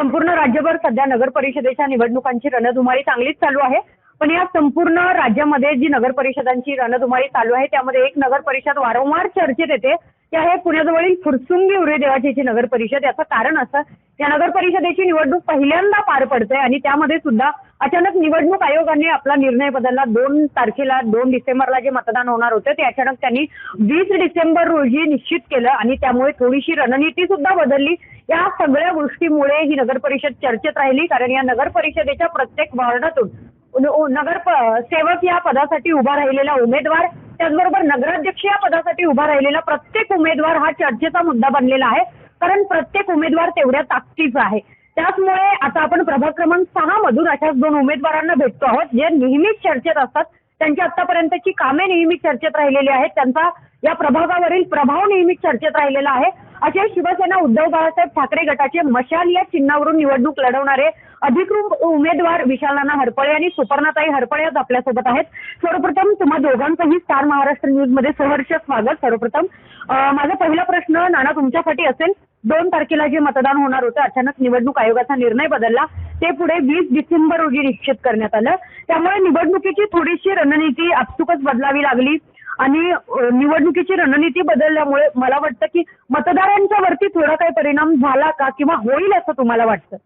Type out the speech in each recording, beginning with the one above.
संपूर्ण राज्यभर सध्या नगर परिषदेच्या निवडणुकांची रणधुमाळी चांगलीच चालू आहे. पण या संपूर्ण राज्यामध्ये जी नगर परिषदांची रणधुमाळी चालू आहे त्यामध्ये एक नगर परिषद वारंवार चर्चेत येते. ते आहे पुण्याजवळील फुरसुंगी उरे देवाचीची नगर परिषद. याचं कारण असं या नगर परिषदेची निवडणूक पहिल्यांदा पार पडते आणि त्यामध्ये सुद्धा अचानक निवडणूक आयोगाने आपला निर्णय बदलला. दोन तारखेला दोन डिसेंबरला जे मतदान होणार होतं ते अचानक त्यांनी वीस डिसेंबर रोजी निश्चित केलं आणि त्यामुळे थोडीशी रणनीती सुद्धा बदलली. या सगळ्या गोष्टीमुळे ही नगर परिषद चर्चेत राहिली कारण या नगर परिषदेच्या प्रत्येक वॉर्डातून नगर सेवक या पदासाठी उभा राहिलेला उमेदवार त्याचबरोबर नगराध्यक्ष या पदासाठी उभा राहिलेला प्रत्येक उमेदवार हा चर्चेचा मुद्दा बनलेला आहे. कारण प्रत्येक उमेदवार तेवढ्या ताकदीचा आहे. त्याचमुळे आता आपण प्रभाग क्रमांक सहा मधून अशाच दोन उमेदवारांना भेटतो आहोत. जे नेहमीच चर्चेत असतात. त्यांची आतापर्यंतची कामे नेहमी चर्चेत राहिलेली आहेत. त्यांचा या प्रभागावरील प्रभाव नेहमीच चर्चेत राहिलेला आहे. असे शिवसेना उद्धव बाळासाहेब ठाकरे गटाचे मशाल या चिन्हावरून निवडणूक लढवणारे अधिकृत उमेदवार विशालाना हरपळे आणि सुपर्णाताई हरपळे आज आपल्यासोबत आहेत. सर्वप्रथम तुम्हा दोघांचंही स्टार महाराष्ट्र न्यूजमध्ये सहर्ष स्वागत. सर्वप्रथम माझा पहिला प्रश्न नाना तुमच्यासाठी असेल. दोन तारखेला जे मतदान होणार होतं अचानक निवडणूक आयोगाचा निर्णय बदलला. ते पुढे वीस डिसेंबर रोजी निश्चित करण्यात आलं. त्यामुळे निवडणुकीची थोडीशी रणनीती आपसुकच बदलावी लागली. आणि निवडणुकीची रणनीती बदलल्यामुळे मला वाटतं की मतदारांच्या वरती थोडा काही परिणाम झाला का किंवा होईल असं तुम्हाला वाटतं?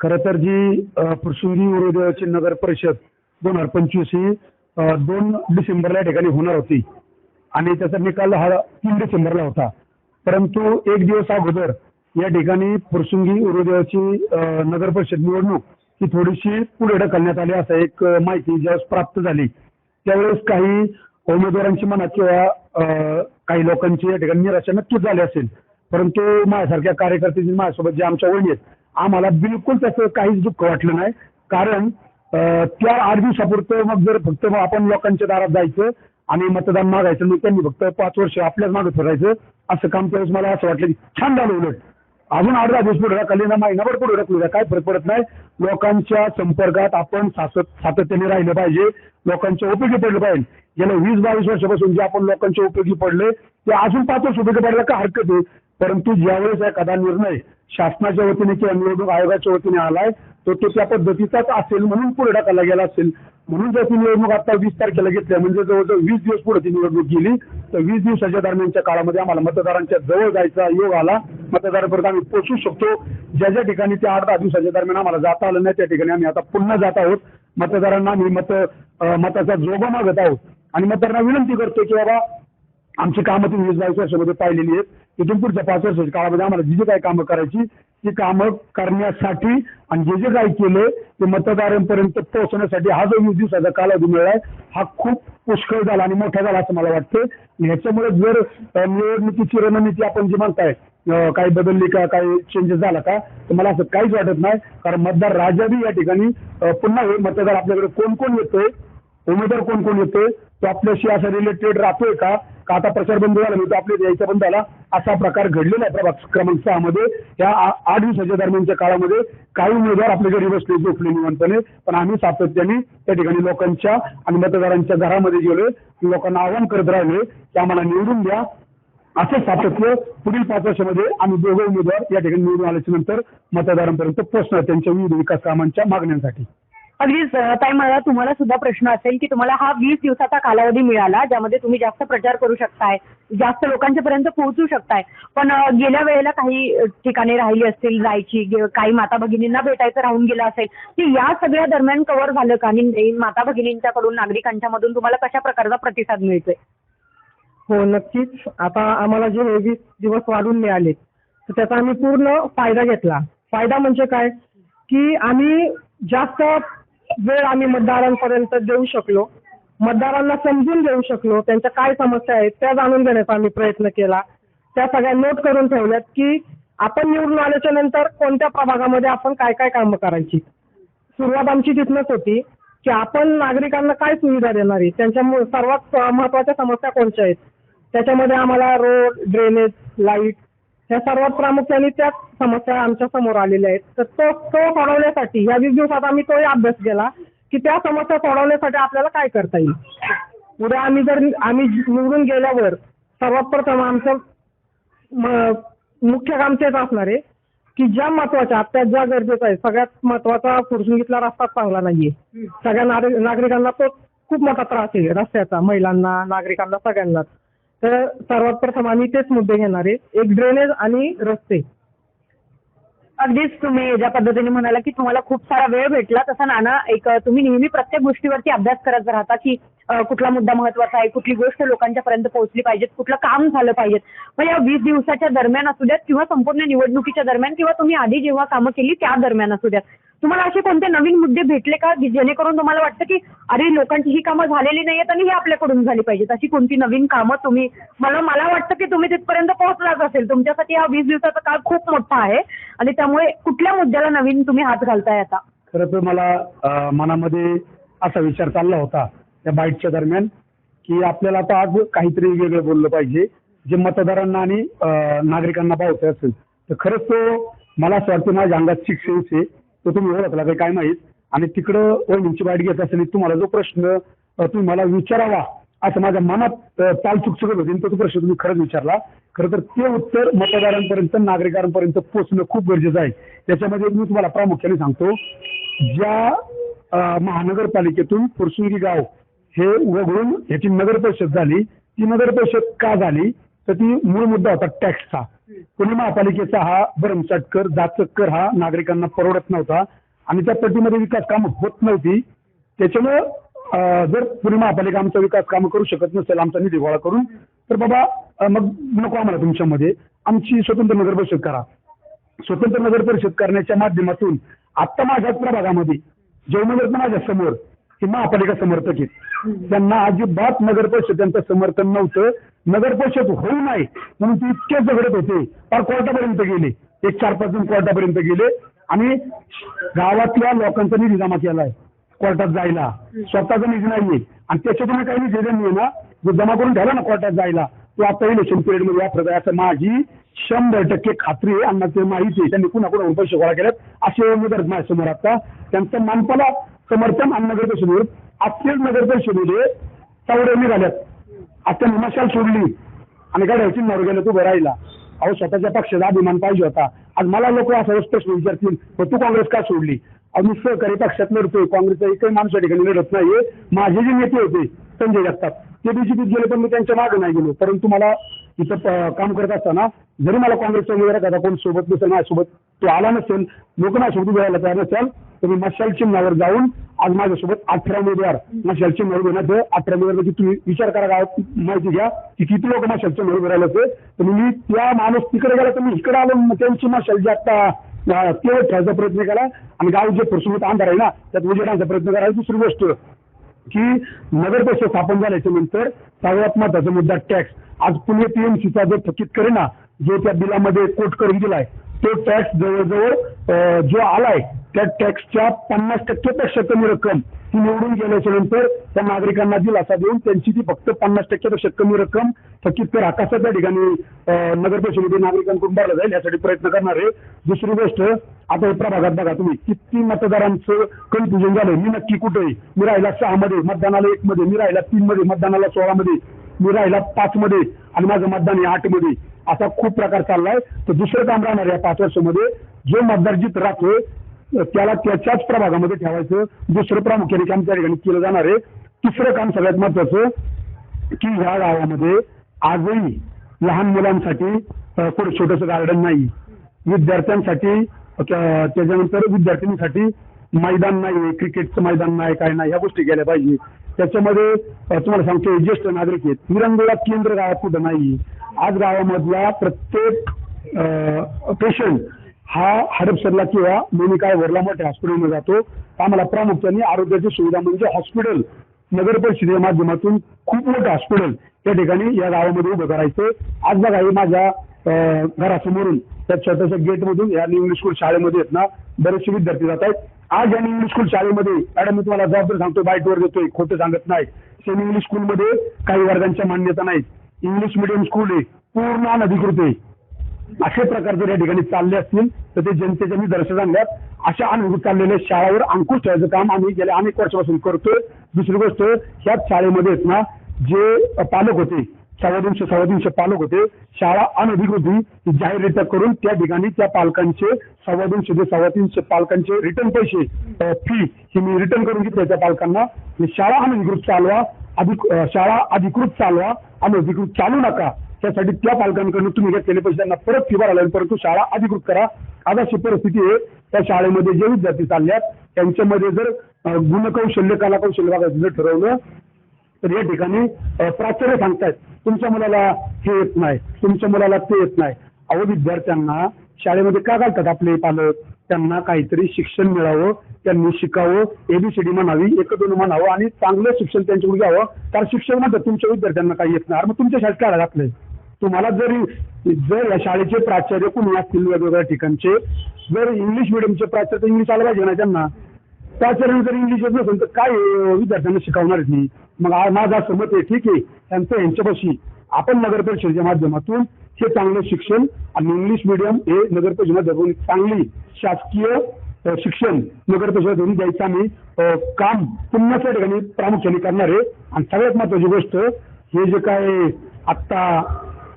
खर तर जी प्रसुंगी फुरसुंगी उरुदेवाची नगर परिषद दोन हजार पंचवीस ही दोन डिसेंबरला या ठिकाणी होणार होती. आणि त्याचा निकाल हा तीन डिसेंबरला होता. परंतु एक दिवस अगोदर या ठिकाणी फुरसुंगी उरुदेवाची नगर परिषद निवडणूक ही थोडीशी पुढे ढकलण्यात आली असं एक माहिती ज्यावेळेस प्राप्त झाली. त्यावेळेस काही उमेदवारांची म्हणा किंवा काही लोकांची या ठिकाणी निराशा नक्कीच झाली असेल. परंतु माझ्यासारख्या कार्यकर्त्यांची माझ्यासोबत जे आमच्या वहिनी आहेत आम्हाला बिलकुल त्याचं काहीच दुःख वाटलं नाही. कारण त्या आठ दिवसापुरतं मग जर फक्त मग आपण लोकांच्या दारात जायचं आणि मतदान मागायचं मग त्यांनी फक्त पाच वर्ष आपल्याच मागे फिरायचं असं काम त्यावेळेस मला असं वाटलं की छान झालं उलट. अजून आठ दहा दिवस पुढे ढकलले ना महिनाभर पुढे ढकलू द्या काय फरक पडत नाही. लोकांच्या संपर्कात आपण सातत सातत्याने राहिलं पाहिजे. लोकांच्या उपयोगी पडलं पाहिजे. गेल्या वीस बावीस वर्षापासून जे आपण लोकांच्या उपयोगी पडले ते अजून पाच वर्ष उपयोगी पडलं का हरकत आहे? परंतु ज्यावेळेस एखादा निर्णय शासनाच्या वतीने किंवा निवडणूक आयोगाच्या वतीने आलाय तो तो त्या पद्धतीचाच असेल म्हणून पुढे ढकलला गेला असेल. म्हणून जर ती निवडणूक आता वीस तारखेला घेतल्या म्हणजे जवळजवळ वीस दिवस पुढे ती निवडणूक गेली तर वीस दिवसाच्या दरम्यानच्या काळामध्ये आम्हाला मतदारांच्या जवळ जायचा योग आला. मतदारापर्यंत आम्ही पोहोचू शकतो. ज्या ज्या ठिकाणी त्या आठ दहा दिवसाच्या दरम्यान आम्हाला जाता आलं नाही त्या ठिकाणी आम्ही आता पुन्हा जात आहोत. मतदारांना आम्ही मत मताचा जोगा मागत आहोत. आणि मतदारांना विनंती करतो की बाबा आमची कामं तुम्ही वीस बावीस वर्षामध्ये पाहिलेली आहेत. तिथून पुढच्या पाच वर्षाच्या काळामध्ये आम्हाला जी जी काही कामं करायची ती कामं करण्यासाठी आणि जे जे काही केले ते मतदारांपर्यंत पोहोचण्यासाठी हा जो वीस दिवसाचा कालावधी मिळालाय हा खूप पुष्कळ झाला आणि मोठा झाला असं मला वाटतं ह्याच्यामुळे जर निवडणुकीची रणनीती आपण जी म्हणताय काही बदलली का काही चेंजेस झाला का तर मला असं काहीच वाटत नाही. कारण मतदार राजा बी या ठिकाणी पुन्हा हे मतदार आपल्याकडे कोण कोण येतोय उमेदवार कोण कोण येतोय? तो आपल्याशी असा रिलेटेड राहतोय का? का आता प्रचार बंद झाला म्हणजे आपल्या द्यायचा बंद झाला. असा प्रकार घडलेला आहे प्रभाग क्रमांक सहामध्ये या आठ दिवसाच्या दरम्यानच्या काळामध्ये काही उमेदवार आपल्या घरी बसले झोपले निवंतने पण आम्ही सातत्याने त्या ठिकाणी लोकांच्या आणि मतदारांच्या घरामध्ये गेलोय लोकांना आवाहन करत राहिले की आम्हाला निवडून द्या. असं सातत्य पुढील पाच वर्षामध्ये आम्ही दोघे उमेदवार या ठिकाणी निवडून आल्याच्यानंतर मतदारांपर्यंत पोहोचणार त्यांच्या विविध विकास कामांच्या मागण्यांसाठी. अगदीच ताई मला तुम्हाला सुद्धा प्रश्न असेल की तुम्हाला हा वीस दिवसाचा कालावधी मिळाला ज्यामध्ये तुम्ही जास्त प्रचार करू शकताय जास्त लोकांच्या पर्यंत पोहोचू शकताय. पण गेल्या वेळेला काही ठिकाणे ठिकाणी राहिली असतील जायची काही माता भगिनींना भेटायचं राहून गेलं असेल की या सगळ्या दरम्यान कव्हर झालं का? आणि माता भगिनींच्याकडून नागरिकांच्या मधून तुम्हाला कशा प्रकारचा प्रतिसाद मिळतोय? हो नक्कीच. आता आम्हाला जे हे वीस दिवस वाढून मिळाले तर त्याचा आम्ही पूर्ण फायदा घेतला. फायदा म्हणजे काय? की आम्ही जास्त वेळ आम्ही मतदारांपर्यंत देऊ शकलो. मतदारांना समजून घेऊ शकलो. त्यांच्या काय समस्या आहेत त्या जाणून घेण्याचा आम्ही प्रयत्न केला. त्या सगळ्या नोट करून ठेवल्यात की आपण निवडून आल्याच्यानंतर कोणत्या प्रभागामध्ये आपण काय काय कामं करायची. सुरुवात आमची तिथनंच होती की आपण नागरिकांना काय सुविधा देणार आहे? त्यांच्या सर्वात महत्त्वाच्या समस्या कोणत्या आहेत? त्याच्यामध्ये आम्हाला रोड ड्रेनेज लाइट ह्या सर्वात प्रामुख्याने त्याच समस्या आमच्यासमोर आलेल्या आहेत. तर तो तो सोडवण्यासाठी या वीस दिवसात आम्ही तोही अभ्यास केला की त्या समस्या सोडवण्यासाठी आपल्याला काय करता येईल? उद्या आम्ही जर आम्ही निवडून गेल्यावर सर्वात प्रथम आमचं म- मुख्य काम तेच असणार आहे की ज्या महत्त्वाच्या आता ज्या गरजेचं आहे सगळ्यात महत्त्वाचा फुरसुंगीतला रस्ता चांगला नाहीये. सगळ्या नागरिकांना तो खूप मोठा त्रास आहे रस्त्याचा महिलांना नागरिकांना सगळ्यांनाच. तर सर्वात प्रथम आम्ही तेच मुद्दे घेणार आहे. एक ड्रेनेज आणि रस्ते. अगदीच तुम्ही ज्या पद्धतीने म्हणाला की तुम्हाला खूप सारा वेळ भेटला तसा नाना एक तुम्ही नेहमी प्रत्येक गोष्टीवरती अभ्यास करत राहता की कुठला मुद्दा महत्त्वाचा आहे कुठली गोष्ट लोकांच्या पर्यंत पोहोचली पाहिजे कुठलं काम झालं पाहिजे मग या वीस दिवसाच्या दरम्यान असू द्यात किंवा संपूर्ण निवडणुकीच्या दरम्यान किंवा तुम्ही आधी जेव्हा कामं केली त्या दरम्यान असू द्यात. तुम्हाला असे कोणते नवीन मुद्दे भेटले का की जेणेकरून तुम्हाला वाटतं की अरे लोकांची ही कामं झालेली नाहीयेत आणि ही आपल्याकडून झाली पाहिजेत? अशी कोणती नवीन कामं तुम्ही मला मला वाटतं की तुम्ही तिथपर्यंत पोहोचलाच असेल. तुमच्यासाठी हा वीस दिवसाचा काळ खूप मोठा आहे आणि त्यामुळे कुठल्या मुद्द्याला नवीन तुम्ही हात घालताय आता? खरं तर मला मनामध्ये असा विचार चालला होता त्या बाईटच्या दरम्यान की आपल्याला आता आज काहीतरी वेगळं बोललं पाहिजे. जे मतदारांना आणि अं, नागरिकांना पावतं असेल तर खरंच तो मला असं वाटतं माझ्या अंगात शिक्षण आहे. तो तुम्ही ओळखला काही काय माहीत? आणि तिकडं वहिनींची बाईट घेत असताना तुम्हाला जो प्रश्न तुम्ही मला विचारावा असं माझ्या मनात चाल चालचूक सगळं होती. तो प्रश्न तुम्ही खरंच विचारला. खरं तर ते उत्तर मतदारांपर्यंत नागरिकांपर्यंत पोहोचणं खूप गरजेचं आहे. त्याच्यामध्ये मी तुम्हाला प्रामुख्याने सांगतो ज्या महानगरपालिकेतून फुरसुंगी गाव हे वगळून ह्याची नगर परिषद झाली ती नगर परिषद का झाली? तर ती मूळ मुद्दा होता टॅक्सचा पुणे महापालिकेचा हा भरमसाट कर जाचक कर हा नागरिकांना परवडत नव्हता आणि त्या पट्टीमध्ये विकास कामं होत नव्हती. त्याच्यामुळं जर पुणे महापालिका आमचा विकास कामं करू शकत नसेल आमचा निधी गोळा करून तर बाबा मग नको आम्हाला तुमच्यामध्ये. आमची स्वतंत्र नगर परिषद करा. स्वतंत्र नगर परिषद करण्याच्या माध्यमातून आत्ता माझ्याच प्रभागामध्ये जेवणनगर माझ्यासमोर हे महापालिका समर्थक आहेत. त्यांना अजिबात नगर परिषद त्यांचं समर्थन नव्हतं. नगर परिषद होऊ नये म्हणून ते इतके झगडत होते. फार कोर्टापर्यंत गेले. एक चार पाच जण कोर्टापर्यंत गेले आणि गावातल्या लोकांचा निधी जमा केलाय कोर्टात जायला. स्वतःचा निधी नाहीये. आणि त्याच्यातून काही निधी नाही ना जो जमा करून ठेवला ना कोर्टात जायला. तो आता इलेक्शन पिरियडमध्ये वापरत आहे. असं माझी शंभर टक्के खात्री आहे. आणि ते माहिती आहे. त्यांनी कुणाकडून पैसे गोळा केल्यात असे उमेदवार माझ्यासमोर आता. त्यांचं मानपाला समर्थन आणि नगर परिषदेवर आजच्याच नगर परिषदेमध्ये झाल्यात आता मशाल सोडली. आणि काय नवर गेलं तू राहिला अहो स्वतःच्या पक्षाचा अभिमान पाहिजे होता. आज मला लोक असा प्रश्न विचारतील "मग तू काँग्रेस का सोडली? अहो मी सहकारी पक्षात लढतोय काँग्रेसचा एकही माणूस या ठिकाणी लढत नाहीये. माझे जे नेते होते संजय जगताप ते बीजेपीत गेले पण मी त्यांच्या मागे नाही गेलो. परंतु मला इथं काम करत असताना जरी मला काँग्रेसचा उमेदवार आता कोण सोबत नसेल माझ्यासोबत तो आला नसेल लोक माझ्यासोबत उभे राहायला तयार नसेल तर मी मशाल चिन्हावर जाऊन आज माझ्यासोबत अठरा उमेदवार मशाल चिन्हावर घेण्यात अठरा उमेदवार तुम्ही विचार करा गावात माहिती घ्या की किती लोक मशाल चिन्हावर उभे राहिले होते तर मी त्या माणूस तिकडे गेला तर मी इकडे आलो त्यांची मशाल जी आता केवळ ठेवायचा प्रयत्न केला. आणि गाव जे प्रसंगत अंधार आहे ना त्यात उजेडांचा प्रयत्न करायला दुसरी गोष्ट की नगर परिषद स्थापन झाल्याच्यानंतर सर्वात महत्त्वाचा मुद्दा टॅक्स. आज पुणे पीएमसीचा जो थकीत करेना जो त्या बिलामध्ये कोट करून दिलाय तो टॅक्स जवळजवळ जो आलाय त्या टॅक्सच्या पन्नास टक्केपेक्षा कमी रक्कम ती निवडून गेल्याच्यानंतर त्या नागरिकांना दिलासा देऊन त्यांची ती फक्त पन्नास टक्क्यापेक्षा कमी रक्कम थकीत कर हा त्या ठिकाणी नगर परिषदेमध्ये नागरिकांकडून भरला जाईल यासाठी प्रयत्न करणार. आहे दुसरी गोष्ट आता हे प्रभागात बघा तुम्ही किती मतदारांचं कन्फ्युजन झालं मी नक्की कुठे आहे? मी राहिला सहा मध्ये मतदानाला एक मध्ये मी राहिला तीन मध्ये मतदानाला सोळा मध्ये मी राहिला पाच मध्ये आणि माझं मतदान आहे आठमध्ये. असा खूप प्रकार चाललाय. तर दुसरं काम राहणार या पाच वर्षामध्ये. जो मतदार जित राहतोय त्याला त्याच्याच प्रभागामध्ये ठेवायचं. दुसरं प्रामुख्याने काम त्या ठिकाणी केलं जाणार आहे. तिसरं काम सगळ्यात महत्वाचं की ह्या गावामध्ये आजही लहान मुलांसाठी अ, कुठं छोटंसं गार्डन नाही. विद्यार्थ्यांसाठी त्याच्यानंतर विद्यार्थिनीसाठी मैदान नाही क्रिकेटचं मैदान नाही काय नाही. ह्या गोष्टी केल्या पाहिजे. त्याच्यामध्ये तुम्हाला सांगतो ज्येष्ठ नागरिक आहेत. विरंगुळा केंद्र गावात कुठं नाही. आज गावामधला प्रत्येक पेशंट हा हडपसरला किंवा मोनिकायवरला मोठ्या हॉस्पिटलमध्ये जातो. आम्हाला प्रामुख्याने आरोग्याची सुविधा म्हणजे हॉस्पिटल नगर परिषदेच्या माध्यमातून खूप मोठं हॉस्पिटल त्या ठिकाणी या गावामध्ये उभं करायचं. आज बघा हे माझ्या अं, घरासमोरून त्या छोट्याशा गेटमधून या इंग्लिश स्कूल शाळेमध्ये आहेत ना बरेचसे विद्यार्थी जात आहेत. आज या इंग्लिश स्कूल शाळेमध्ये मॅडम मी तुम्हाला जबाबदार सांगतो बाईटवर देतोय खोटं सांगत नाही. सेमी इंग्लिश स्कूलमध्ये काही वर्गांच्या मान्यता नाहीत. इंग्लिश मिडियम स्कूल आहे पूर्ण अनधिकृत आहे. असे प्रकार जर या ठिकाणी चालले असतील तर ते जनतेच्या मी दर्शन सांगल्यात अशा अनुभूत चाललेल्या शाळावर अंकुश ठेवायचं काम आम्ही गेल्या अनेक वर्षापासून करतोय. दुसरी गोष्ट ह्याच शाळेमध्ये ना जे पालक होते सव्वा दोनशे सव्वा दोनशे पालक होते. शाळा अनधिकृत ही ती जाहीररित्या करून त्या ठिकाणी त्या पालकांचे सव्वा दोनशे ते सव्वा तीनशे पालकांचे रिटर्न पैसे फी ही मी रिटर्न करून घेतले त्या पालकांना. शाळा अनधिकृत चालवा अधिक शाळा अधिकृत चालवा अनधिकृत चालू नका. त्यासाठी त्या पालकांकडून तुम्ही घेतलेले पैसे त्यांना परत फी भरायला लागेल. परंतु शाळा अधिकृत करा. आज अशी परिस्थिती आहे त्या शाळेमध्ये जे विद्यार्थी चालल्यात त्यांच्यामध्ये जर गुणकौशल्य कलाकौशल्य बघायचं जर ठरवलं तर या ठिकाणी प्राचार्य सांगतायत. तुमच्या मुलाला हे येत नाही तुमच्या मुलाला ते येत नाही. अहो विद्यार्थ्यांना शाळेमध्ये का घालतात आपले पालक? त्यांना काहीतरी शिक्षण मिळावं त्यांनी शिकावं एबीसीडी म्हणावी एक दोन म्हणावं आणि चांगलं शिक्षण त्यांच्याकडून घ्यावं. कारण शिक्षण म्हणतात तुमच्या विद्यार्थ्यांना काही येत नाही. मग तुमच्या शाळेत काढा घातलंय तुम्हाला जरी जर या शाळेचे प्राचार्य कुणी असतील वेगवेगळ्या ठिकाणचे जर इंग्लिश मिडियमचे प्राचार्य इंग्लिश आलं पाहिजे ना त्यांना. त्याच्यानंतर जर इंग्लिश येत नसेल तर काय विद्यार्थ्यांना शिकवणार आहेत मी? मग माझं असं मत आहे ठीक आहे. त्यांचं यांच्यापाशी आपण नगर परिषदेच्या माध्यमातून हे चांगलं शिक्षण आणि इंग्लिश मिडियम हे नगर परिषदेमध्ये चांगली शासकीय शिक्षण नगर परिषदेतून द्यायचं आम्ही काम पुन्हा त्या ठिकाणी प्रामुख्याने करणार आहे. आणि सगळ्यात महत्वाची गोष्ट हे जे काय आत्ता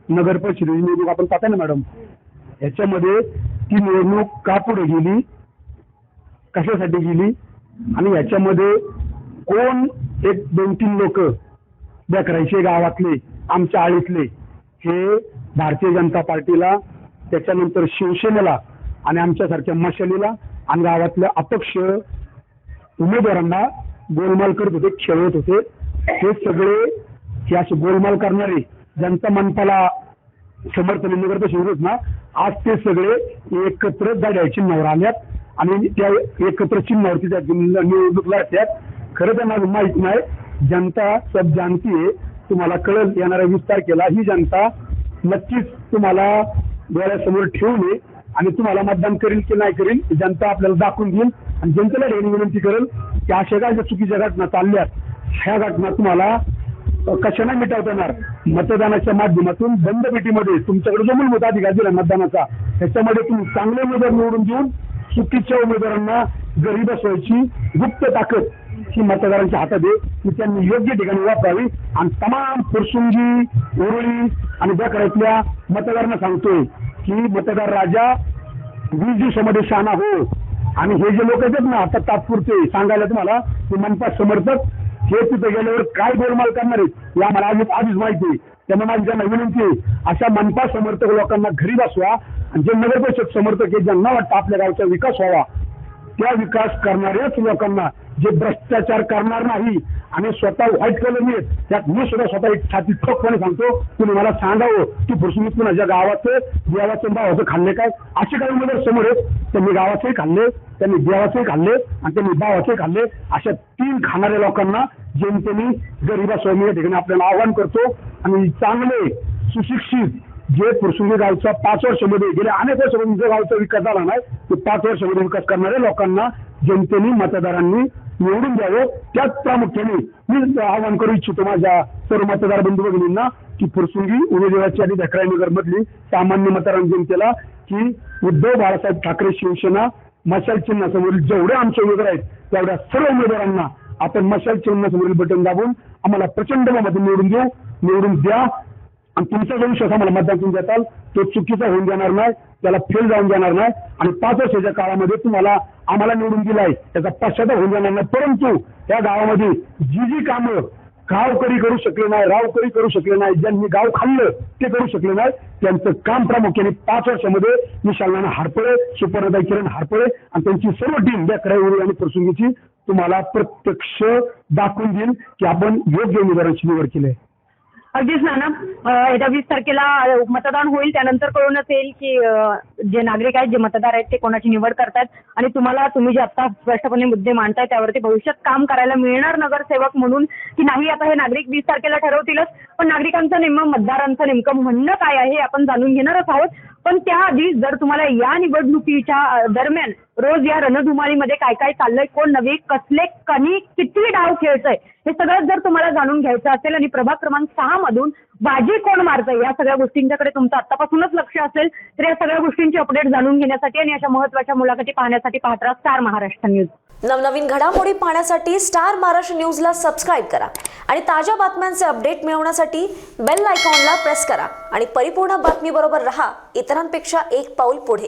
नगर परिषदेची निवडणूक आपण पाहताय ना मॅडम? याच्यामध्ये ती निवडणूक का पुढे गेली? कशासाठी गेली? आणि याच्यामध्ये कोण एक दोन तीन लोक करायचे गावातले आमच्या आळीतले हे भारतीय जनता पार्टीला त्याच्यानंतर शिवसेनेला आणि आमच्यासारख्या मशालीला आणि गावातल्या अपक्ष उमेदवारांना गोलमाल करत होते खेळवत होते. हे सगळे हे असे गोलमाल करणारे जनता मनपाला समर्थन करत शिवत ना आज ते सगळे एकत्र गाड्या नवराण्यात आणि त्या एकत्र चिन्हावरती त्या निवडणूक लढत्यात खरं त्यांना माहीत नाही. जनता सब जानती तुम्हाला कळल येणाऱ्या वीस तारखेला ही जनता नक्कीच तुम्हाला डोळ्यासमोर ठेवून आणि तुम्हाला मतदान करेल की नाही करेल जनता आपल्याला दाखवून देईल आणि जनतेला हे विनंती करेल की अशा काय ज्या चुकीच्या घटना चालल्यात ह्या घटना तुम्हाला कशाने मिटवता येणार मतदानाच्या माध्यमातून बंद पेटीमध्ये तुमच्याकडे जो मूलभूत अधिकार दिला मतदानाचा त्याच्यामध्ये तुम्ही चांगले उमेदवार निवडून देऊन चुकीच्या उमेदवारांना घरी बसवायची गुप्त ताकद ही मतदारांच्या हातात आहे की त्यांनी योग्य ठिकाणी वापरावी. आणि तमाम फुरसुंगी उरुळी आणि बकऱ्यातल्या मतदारांना सांगतोय की मतदार राजा वीस दिवसामध्ये शहाणा हो. आणि हे जे लोक आहेत ना आता तात्पुरते सांगायला तुम्हाला की मनपा समर्थक हे तिथे गेल्यावर काय गोलमाल करणार आहेत या मला आधीच आधीच माहिती आहे. त्यामुळे माझी त्यांना विनंती आहे अशा मनपा समर्थक लोकांना घरी बसवा आणि जे नगर परिषद समर्थक आहे ज्यांना वाटतं आपल्या गावचा विकास व्हावा त्या विकास करणाऱ्याच लोकांना जे भ्रष्टाचार करणार नाही आणि स्वतः व्हाईट कलर आहेत त्यात मी सुद्धा स्वतः एक छाती ठोकपणे सांगतो तुम्ही मला सांगावं की फुरसुमीत कुणाच्या गावाचं देवाचं भावाचं खाल्ले काय? असे काही उमेदवार समोर आहेत त्यांनी गावाचंही खाल्ले त्यांनी देवाचंही खाल्ले आणि त्यांनी भावाचंही खाल्ले अशा तीन खाणाऱ्या लोकांना जनतेने गरीबा स्वामी या ठिकाणी आपल्याला आवाहन करतो आणि चांगले सुशिक्षित जे पुरसुंगी गावचा पाच वर्षामध्ये गेल्या अनेक वर्षामध्ये गावचा विकास झाला नाही ते पाच वर्षामध्ये विकास करणाऱ्या लोकांना जनतेने मतदारांनी निवडून द्यावं. त्याच प्रामुख्याने मी आवाहन करू इच्छितो माझ्या सर्व मतदार बंधू भगिनींना की फुरसुंगी उमेदवाराची आणि धक्राईनगर मधली सामान्य मतदारां जनतेला की उद्धव बाळासाहेब ठाकरे शिवसेना मशाल चिन्हासमोरील जेवढे आमचे उमेदवार आहेत तेवढ्या सर्व उमेदवारांना आपण मशाल चिन्हासमोरील बटन दाबून आम्हाला प्रचंड मत निवडून देऊ निवडून द्या. आणि तुमचा जो विश्वास आम्हाला मतदान करून देताल. तो चुकीचा होऊन देणार नाही त्याला फेल जाऊन देणार नाही. आणि पाच वर्षाच्या काळामध्ये तुम्हाला आम्हाला निवडून दिलाय त्याचा पश्चाताप होऊन जाणार नाही. परंतु त्या गावामध्ये जी जी कामं गावकरी करू शकले नाही रावकरी करू शकले नाही ज्यांनी गाव खाल्लं ते करू शकले नाही. त्यांचं काम प्रामुख्याने पाच वर्षामध्ये विशाल हारपळे सुपर्णदाई किरण हारपळे आणि त्यांची सर्व टीम बेकराई आणि प्रसंगीची तुम्हाला प्रत्यक्ष दाखवून देईल की आपण योग्य उमेदवारांची निवड केली आहे. अगदीच ना ना. येत्या वीस तारखेला मतदान होईल. त्यानंतर कळूनच येईल की जे नागरिक आहेत जे मतदार आहेत ते कोणाची निवड करतात. आणि तुम्हाला तुम्ही जे आता स्पष्टपणे मुद्दे मांडताय त्यावरती भविष्यात काम करायला मिळणार नगरसेवक म्हणून की नाही आता हे नागरिक वीस तारखेला ठरवतीलच. पण नागरिकांचं नेमकं मतदारांचं नेमकं म्हणणं काय आहे हे आपण जाणून घेणारच आहोत. पण त्याआधी जर तुम्हाला या निवडणुकीच्या दरम्यान रोज या रणधुमाळीमध्ये काय काय चाललंय कोण नवे कसले कणी किती डाव खेळतंय हे सगळं जर तुम्हाला जाणून घ्यायचं असेल आणि प्रभाग क्रमांक सहा मधून बाजी कोण मारतंय या सगळ्या गोष्टींच्याकडे तुमचं आतापासूनच लक्ष असेल तर या सगळ्या गोष्टींची अपडेट जाणून घेण्यासाठी आणि अशा महत्त्वाच्या मुलाखती पाहण्यासाठी पाहत राहा स्टार महाराष्ट्र न्यूज नवनवीन घडामोडी पाहण्यासाठी स्टार महाराष्ट्र न्यूजला सबस्क्राईब करा आणि ताज्या बातम्यांचे अपडेट मिळवण्यासाठी बेल आयकॉनला प्रेस करा. आणि परिपूर्ण बातमीबरोबर रहा इतरांपेक्षा एक पाऊल पुढे.